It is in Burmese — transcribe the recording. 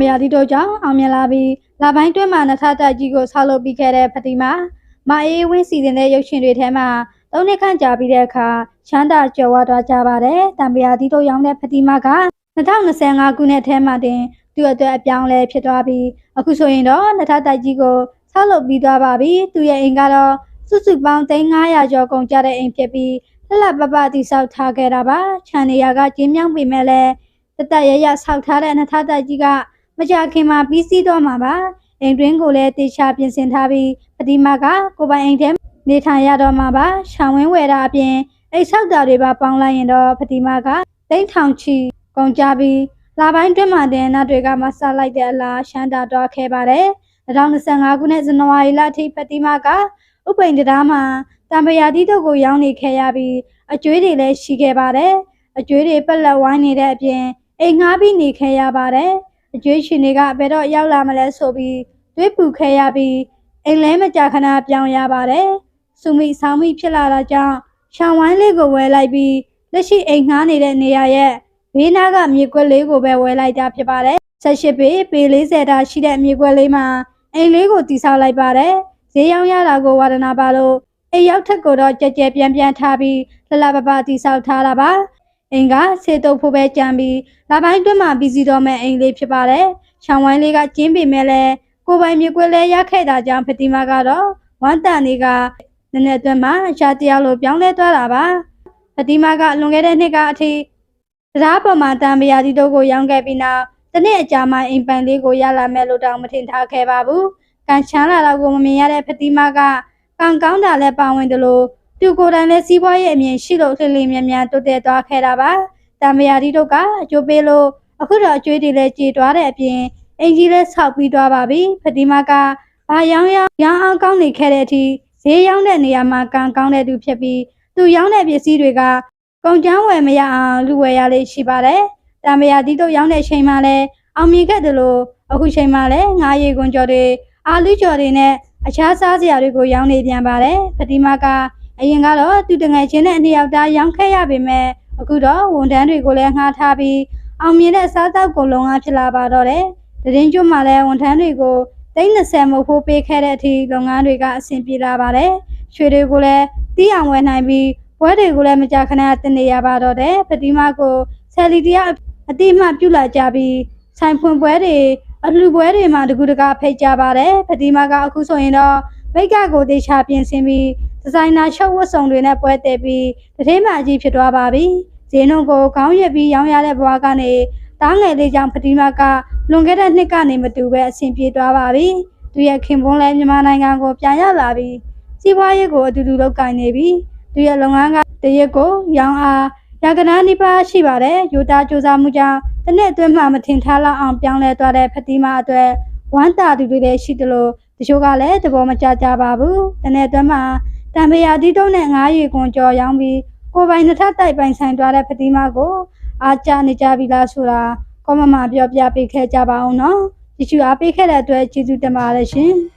မယာတီတို့ကြောင့်အောင်မြင်လာပြီးလာပိုင်းတွင်းမှာနထတက်ကြီးကိုဆောက်လုပ်ပြီးခဲ့တဲ့ဖတီမာမအေးဝင်းစီစဉ်တဲ့ရုပ်ရှင်တွေထဲမှာသုံးနှစ်ခန့်ကြာပြီးတဲ့အခါချမ်းသာကျော်ဝသွားကြပါတယ်တံမယာတီတို့ရောင်းတဲ့ဖတီမာက2025ခုနှစ်ထဲမှာတင်သူ့အတွက်အပြောင်းလဲဖြစ်သွားပြီးအခုဆိုရင်တော့နထတက်ကြီးကိုဆောက်လုပ်ပြီးသွားပါပြီသူရဲ့အိမ်ကတော့စုစုပေါင်း3900ကျော်ကုန်ကြတဲ့အိမ်ဖြစ်ပြီးလက်လက်ပပတိဆောက်ထားခဲ့တာပါခြံနေရာကကျင်းမြောင်းပေမဲ့လည်းတတရရဆောက်ထားတဲ့နှစ်ထပ်တက်ကြီးက မကြခင်မှာပြီးစီးတော့မှာပါအိမ်တွင်းကိုလည်းတေချာပြင်ဆင်ထားပြီးပတိမကကိုပိုင်အိမ်ထဲနေထိုင်ရတော့မှာပါရှောင်းဝင်းဝယ်တာအပြင်အိမ်ဆောက်တာတွေပါပေါင်းလိုက်ရင်တော့ပတိမကတိန့်ထောင်ချီကုန်ကြပြီးလာပိုင်းတွင်းမှာတင်နောက်တွေကမဆလိုက်တဲ့အလားရှမ်းတာတော့ခဲ့ပါတယ်2025ခုနှစ်ဇန်နဝါရီလအထိပတိမကဥပိန်တရားမှာတံပရာတိတို့ကိုရောင်းနေခဲ့ရပြီးအကျွေးတွေလည်းရှိခဲ့ပါတယ်အကျွေးတွေပက်လက်ဝိုင်းနေတဲ့အပြင်အိမ်ငှားပြီးနေခဲ့ရပါတယ် အကျွေးရှင်တွေကဘယ်တော့ရောက်လာမလဲဆိုပြီးတွေးပူခဲ့ရပြီးအိမ်လဲမကြာခဏပြောင်းရပါတယ်စုမိဆောင်းမိဖြစ်လာတာကြောင့်ရှောင်းဝိုင်းလေးကိုဝယ်လိုက်ပြီးလက်ရှိအိမ်ငှားနေတဲ့နေရာရဲ့ဘေးနားကမြေကွက်လေးကိုပဲဝယ်လိုက်တာဖြစ်ပါတယ်ဆက်ရှိပေပေ40တာရှိတဲ့မြေကွက်လေးမှာအိမ်လေးကိုတည်ဆောက်လိုက်ပါတယ်ဈေးရောင်းရတာကိုဝါဒနာပါလို့အိမ်ရောက်ထက်ကိုတော့ကြက်ကြက်ပြန်ပြန်ထားပြီးလလပပတည်ဆောက်ထားတာပါ အိမ်ကဆေးတုပ်ဖို့ပဲကြံပြီးလာပိုင်းတွင်းမှာပြီးစီတော့မဲ့အိမ်လေးဖြစ်ပါတယ်။ချောင်းဝိုင်းလေးကကျင်းပေမဲ့လည်းကိုယ်ပိုင်မြေကွက်လေးရခဲ့တာကြောင့်ဖတီမာကတော့ဝမ်းတန်လေးကနည်းနည်းအတွင်းမှာရှားတယောက်လိုပြောင်းလဲသွားတာပါ။ဖတီမာကလွန်ခဲ့တဲ့နှစ်ကအထိတရားပေါ်မှာတံပရာဒီတို့ကိုရောင်းခဲ့ပြီးနောက်တစ်နှစ်အကြာမှအိမ်ပန်လေးကိုရလာမဲ့လို့တောင်မထင်ထားခဲ့ပါဘူး။ကန်ချမ်းလာတော့ကိုမမြင်ရတဲ့ဖတီမာကကံကောင်းတာလည်းပါဝင်တယ်လို့ သူကိုယ်တိုင်လည်းစီးပွားရေးအမြင်ရှိလို့လှလှမြန်မြန်တိုးတက်သွားခဲ့တာပါ။တံမယာဒီတို့ကအကျိုးပေးလို့အခုတော့အကျွေးတွေလည်းကြေသွားတဲ့အပြင်အင်ကြီးလည်းဆောက်ပြီးသွားပါပြီ။ဖတီမာကဘာရောင်းရရောင်းအောင်ကောင်းနေခဲ့တဲ့အထိဈေးရောင်းတဲ့နေရာမှာကံကောင်းတဲ့သူဖြစ်ပြီးသူရောင်းတဲ့ပစ္စည်းတွေကကုန်ကျန်းဝယ်မရအောင်လူဝယ်ရလေးရှိပါတယ်။တံမယာဒီတို့ရောင်းတဲ့အချိန်မှာလည်းအောင်မြင်ခဲ့တယ်လို့အခုချိန်မှာလည်းငါးရီကွန်ကြော်တွေအာလူကြော်တွေနဲ့အခြားစားစရာတွေကိုရောင်းနေပြန်ပါတယ်။ဖတီမာက အရင်ကတော့သူတငယ်ချင်းနဲ့အနှစ်ယောက်သားရောင်းခဲ့ရပေမဲ့အခုတော့ဝန်ထမ်းတွေကိုလည်းငှားထားပြီးအောင်မြင်တဲ့စားတောက်ကိုလုံအားဖြစ်လာပါတော့တယ်။တရင်ကျွတ်မှလည်းဝန်ထမ်းတွေကိုသိန်း30မဟုတ်ဖို့ပေးခဲ့တဲ့အထိလုပ်ငန်းတွေကအဆင်ပြေလာပါတယ်။ရွှေတွေကိုလည်းတီးအောင်ဝယ်နိုင်ပြီးဘွဲတွေကိုလည်းမကြာခဏတင်နေရပါတော့တယ်။ပတိမကိုဆယ်လီတရအတိအမှပြုလာကြပြီးဆိုင်ဖွင့်ပွဲတွေအလှပွဲတွေမှာတကူတကဖိတ်ကြပါတယ်။ပတိမကအခုဆိုရင်တော့ မိတ်ကကိုတေချာပြင်ဆင်ပြီးဒီဇိုင်နာရှုပ်ဝတ်စုံတွေနဲ့ပွဲတည်ပြီးတထင်းမကြီးဖြစ်သွားပါပြီ။ဈေးနှုန်းကိုခေါင်းရက်ပြီးရောင်းရတဲ့ဘဝကနေတားငယ်လေးကြောင့်ဖတီမကလွန်ခဲ့တဲ့နှစ်ကနေမတူပဲအဆင်ပြေသွားပါပြီ။သူရဲ့ခင်ပွန်းလည်းမြန်မာနိုင်ငံကိုပြန်ရောက်လာပြီးစီးပွားရေးကိုအတူတူလုပ်ကိုင်နေပြီးသူရဲ့လုပ်ငန်းကတရက်ကိုရောင်းအားရကနာနိပါရှိပါတယ်။ယူတာစူးစမ်းမှုကြောင့်တစ်နှစ်အတွင်းမှမထင်ထားလောက်အောင်ပြောင်းလဲသွားတဲ့ဖတီမအတွက်ဝမ်းတာသူတွေလည်းရှိတယ်လို့ တချို့ကလည်းသဘောမကျကြပါဘူး။တစ်နှစ်အတွင်းမှာတံပရာဒီတုံးနဲ့ငားရီကွန်ကြော်ရောင်းပြီးကိုယ်ပိုင်နှစ်ထပ်တိုက်ပိုင်ဆိုင်သွားတဲ့ဖတီမာကိုအားကြနေကြပြီလားဆိုတာကောမမပြောပြပေးခဲ့ကြပါအောင်နော်ကြည့်ချူအားပေးခဲ့တဲ့အတွက်ကျေးဇူးတင်ပါတယ်ရှင်။